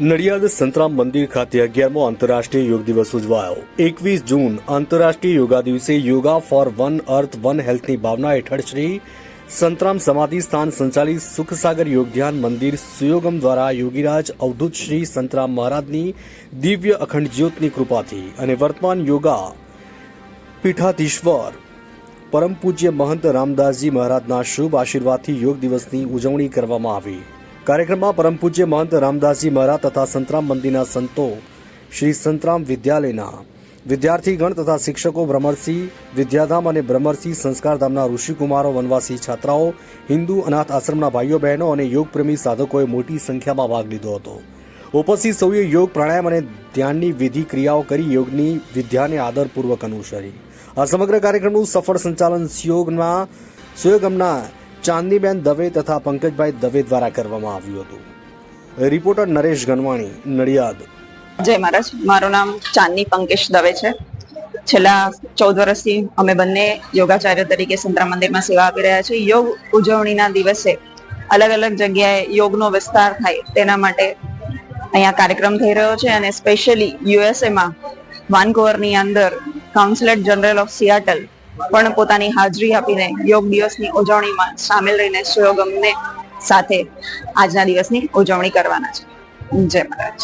નડિયાદ સંતરામ મંદિર ખાતે અગિયારમો આંતરરાષ્ટ્રીય યોગ દિવસ ઉજવાયો. એકવીસ જૂન આંતરરાષ્ટ્રીય યોગા દિવસે yoga for one earth one હેલ્થની ભાવના હેઠળ શ્રી સંતરામ સમાધિ સ્થાન સંચાલિત સુખસાગર યોગ ધ્યાન મંદિર સુયોગમ દ્વારા યોગીરાજ અવધૂત શ્રી સંતરામ મહારાજની દિવ્ય અખંડ જ્યોતની કૃપાથી અને વર્તમાન યોગા પીઠાધીશ્વર પરમ પૂજ્ય મહંત રામદાસજી મહારાજના શુભ આશીર્વાદથી યોગ દિવસની ઉજવણી કરવામાં આવી. કાર્યક્રમમાં પરમ પૂજ્ય મહંત રામદાસજી મહારાજ તથા સંતરામ મંદિરના સંતો, શ્રી સંતરામ વિદ્યાલયના વિદ્યાર્થીગણ તથા શિક્ષકો ભ્રમરસિંહ વિદ્યાધામ અને ભ્રમરસિંહ સંસ્કારધામના ઋષિકુમારો, વનવાસી છાત્રાઓ, હિન્દુ અનાથ આશ્રમના ભાઈઓ, બહેનો અને યોગપ્રેમી સાધકોએ મોટી સંખ્યામાં ભાગ લીધો હતો. ઉપસ્થિત સૌએ યોગ પ્રાણાયામ અને ધ્યાનની વિધિ ક્રિયાઓ કરી યોગની વિદ્યાને આદરપૂર્વક અનુસરી. આ સમગ્ર કાર્યક્રમનું સફળ સંચાલન સુયોગના સુયોગમના ચાંદનીબેન દવે તથા પંકજભાઈ દવે દ્વારા કરવામાં આવ્યું હતું. રિપોર્ટર નરેશ ગનવાણી, નડિયાદ. જય મહારાજ. મારું નામ ચાંદની પંકેશ દવે છે. છેલ્લા ચૌદ વર્ષથી અમે બંને યોગાચાર્ય તરીકે સંતરા મંદિરમાં સેવા આપી રહ્યા છીએ. યોગ ઉજવણીના દિવસે અલગ અલગ જગ્યાએ યોગનો વિસ્તાર થાય તેના માટે અહીંયા કાર્યક્રમ થઈ રહ્યો છે અને સ્પેશિયલી યુએસએમાં વાનકોવરની અંદર કાઉન્સિલેટ જનરલ ઓફ સિયાટલ પણ પોતાની હાજરી આપીને યોગ દિવસની ઉજવણીમાં સામેલ રહીને સુયોગમને સાથે આજના દિવસની ઉજવણી કરવાના છે. જય મહારાજ.